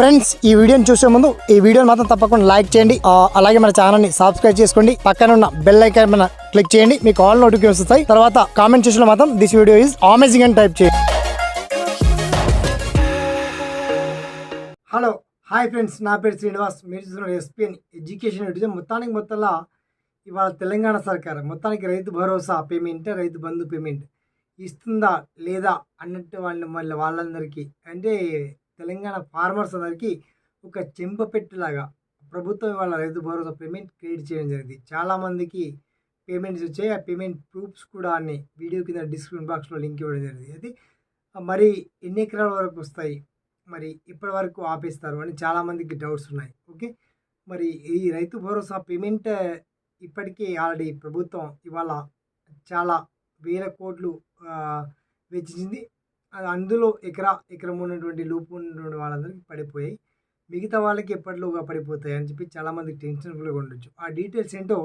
Friends ఈ వీడియోని చూసే ముందు ఈ వీడియోని మాత్రం తప్పకుండా లైక్ చేయండి. అలాగే మన ఛానల్ని సబ్స్క్రైబ్ చేసుకోండి. పక్కన ఉన్న బెల్ ఐకాన్ మన క్లిక్ చేయండి. మీకు ఆల్ నోటిఫికేషన్ వస్తాయి. తర్వాత కామెంట్ చేసిన మాత్రం దిస్ వీడియో ఈజ్ అమేజింగ్ అని టైప్ చేయండి. Hello hi friends. నా పేరు శ్రీనివాస్. మీరు చూస్తున్న ఎస్పీఎన్ ఎడ్యుకేషన్ ఎడ్యుకేషన్ మొత్తానికి మొత్తంలో ఇవాళ తెలంగాణ సర్కార్ మొత్తానికి రైతు భరోసా పేమెంట్ రైతు బంధు పేమెంట్ ఇస్తుందా లేదా అన్నట్టు వాళ్ళ మళ్ళీ వాళ్ళందరికీ. అంటే తెలంగాణ ఫార్మర్స్ అందరికీ ఒక చెంపపెట్టులాగా ప్రభుత్వం ఇవాళ రైతు భరోసా పేమెంట్ క్రియేట్ చేయడం జరిగింది. చాలామందికి పేమెంట్స్ వచ్చాయి. ఆ పేమెంట్ ప్రూఫ్స్ కూడా అన్ని వీడియో కింద డిస్క్రిప్షన్ బాక్స్లో లింక్ ఇవ్వడం జరిగింది. అది మరి ఎన్ని ఎకరాల వరకు వస్తాయి? మరి ఇప్పటి వరకు ఆపేస్తారు? అని చాలామందికి డౌట్స్ ఉన్నాయి. ఓకే? మరి ఈ రైతు భరోసా పేమెంట్ ఇప్పటికీ ఆల్రెడీ ప్రభుత్వం ఇవాళ చాలా వేల కోట్లు వెచ్చించింది. అందులో ఎకరా ఎకరం ఉన్నటువంటి లూపు ఉన్నటువంటి వాళ్ళందరికీ పడిపోయాయి. మిగతా వాళ్ళకి ఎప్పటిలోగా పడిపోతాయి అని చెప్పి చాలామందికి టెన్షన్ఫుల్గా ఉండొచ్చు. ఆ డీటెయిల్స్ ఏంటో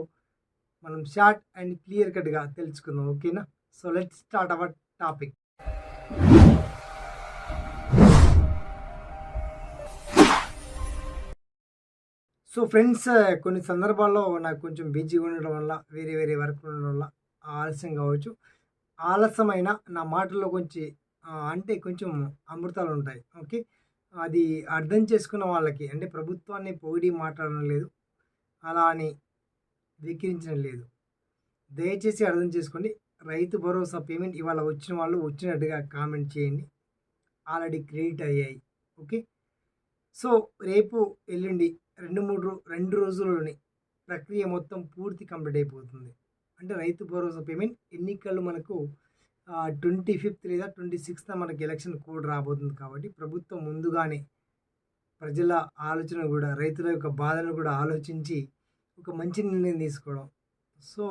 మనం షార్ట్ అండ్ క్లియర్ కట్గా తెలుసుకుందాం ఓకేనా so let start our topic so friends కొన్ని సందర్భాల్లో నాకు కొంచెం బిజీగా ఉండడం వల్ల వేరే వేరే వర్క్ ఉండడం వల్ల ఆలస్యం కావచ్చు. ఆలస్యమైన నా మాటల్లో కొంచెం అంటే కొంచెం అమృతాలు ఉంటాయి ఓకే? అది అర్థం చేసుకున్న వాళ్ళకి అంటే ప్రభుత్వాన్ని పొగిడి మాట్లాడడం లేదు. అలా అని వికిరించడం లేదు. దయచేసి అర్థం చేసుకోండి. రైతు భరోసా పేమెంట్ ఇవాళ వచ్చిన వాళ్ళు వచ్చినట్టుగా కామెంట్ చేయండి. ఆల్రెడీ క్రెడిట్ అయ్యాయి. ఓకే? సో రేపు ఎల్లుండి రెండు మూడు రెండు రోజుల్లోని ప్రక్రియ మొత్తం పూర్తి కంప్లీట్ అయిపోతుంది. అంటే రైతు భరోసా పేమెంట్ ఎన్నికలు మనకు ట్వంటీ ఫిఫ్త్ లేదా ట్వంటీ సిక్స్త్ మనకి ఎలక్షన్ కోడ్ రాబోతుంది కాబట్టి ప్రభుత్వం ముందుగానే ప్రజల ఆలోచన కూడా రైతుల యొక్క బాధను కూడా ఆలోచించి ఒక మంచి నిర్ణయం తీసుకోవడం. సో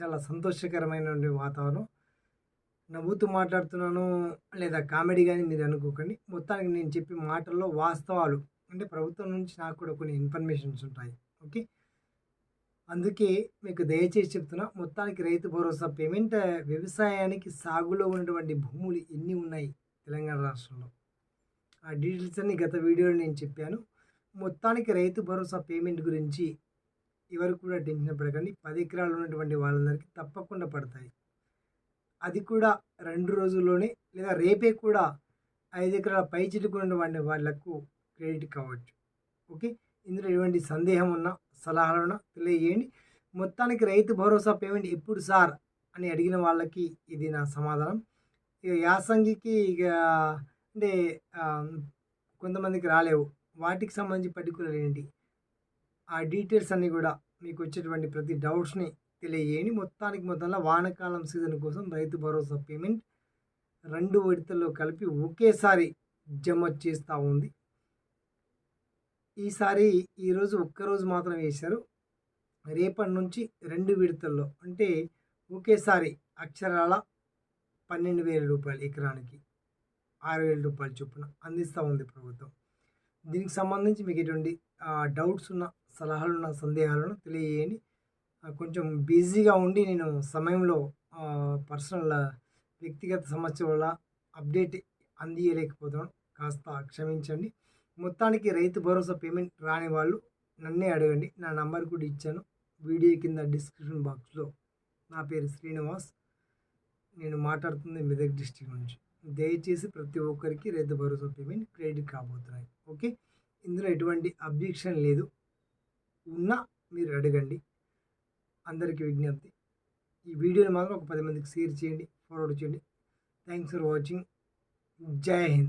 చాలా సంతోషకరమైనటువంటి వాతావరణం. నవ్వుతూ మాట్లాడుతున్నాను లేదా కామెడీ కానీ మీరు అనుకోకండి. మొత్తానికి నేను చెప్పే మాటల్లో వాస్తవాలు అంటే ప్రభుత్వం నుంచి నాకు కూడా కొన్ని ఇన్ఫర్మేషన్స్ ఉంటాయి. ఓకే? అందుకే మీకు దయచేసి చెప్తున్నా మొత్తానికి రైతు భరోసా పేమెంట్ వ్యవసాయానికి సాగులో ఉన్నటువంటి భూములు ఎన్ని ఉన్నాయి తెలంగాణ రాష్ట్రంలో? ఆ డీటెయిల్స్ అన్ని గత వీడియోలో నేను చెప్పాను. మొత్తానికి రైతు భరోసా పేమెంట్ గురించి ఎవరు కూడా టెన్షన్ పడకండి. పది ఎకరాలు ఉన్నటువంటి వాళ్ళందరికీ తప్పకుండా పడతాయి. అది కూడా రెండు రోజుల్లోనే లేదా రేపే కూడా ఐదు ఎకరాల పై చిలుకున్నటువంటి వాళ్ళకు క్రెడిట్ కావచ్చు. ఓకే? ఇందులో ఎటువంటి సందేహం ఉన్న సలహాలను తెలియజేయండి. మొత్తానికి రైతు భరోసా పేమెంట్ ఎప్పుడు సార్ అని అడిగిన వాళ్ళకి ఇది నా సమాధానం. ఇక యాసంగికి ఇక అంటే కొంతమందికి రాలేవు. వాటికి సంబంధించి పర్టికులర్ ఏంటి? ఆ డీటెయిల్స్ అన్నీ కూడా మీకు వచ్చేటువంటి ప్రతి డౌట్స్ని తెలియజేయండి. మొత్తానికి మొత్తంలో వానాకాలం సీజన్ కోసం రైతు భరోసా పేమెంట్ రెండు విడతల్లో కలిపి ఒకేసారి జమ చేస్తూ ఉంది. ఈసారి ఈరోజు ఒక్కరోజు మాత్రం వేశారు రేపటి నుంచి రెండు విడతల్లో అంటే ఒకేసారి అక్షరాల పన్నెండు వేల రూపాయలు ఎకరానికి ఆరు వేల రూపాయల చొప్పున అందిస్తూ ఉంది ప్రభుత్వం. దీనికి సంబంధించి మీకు ఎటువంటి డౌట్స్ ఉన్న సలహాలున్న సందేహాలను తెలియజేయండి. కొంచెం బిజీగా ఉండి నేను సమయంలో పర్సనల్ వ్యక్తిగత సమస్య వల్ల అప్డేట్ అందియలేకపోతున్నాను. కాస్త క్షమించండి. మొత్తానికి రైతు భరోసా పేమెంట్ రాని వాళ్ళు నన్నే అడగండి. నా నంబర్ కూడా ఇచ్చాను. వీడియో కింద డిస్క్రిప్షన్ బాక్స్లో నా పేరు శ్రీనివాస్. నేను మాట్లాడుతుంది మెదక్ డిస్టిక్ నుంచి. దయచేసి ప్రతి ఒక్కరికి రైతు భరోసా పేమెంట్ క్రెడిట్ కాబోతున్నాయి. ఓకే? ఇందులో ఎటువంటి అబ్జెక్షన్ లేదు. ఉన్నా మీరు అడగండి. అందరికీ విజ్ఞప్తి. ఈ వీడియోని మాత్రం ఒక పది మందికి షేర్ చేయండి. ఫార్వర్డ్ చేయండి. Thanks for watching. జై హింద్.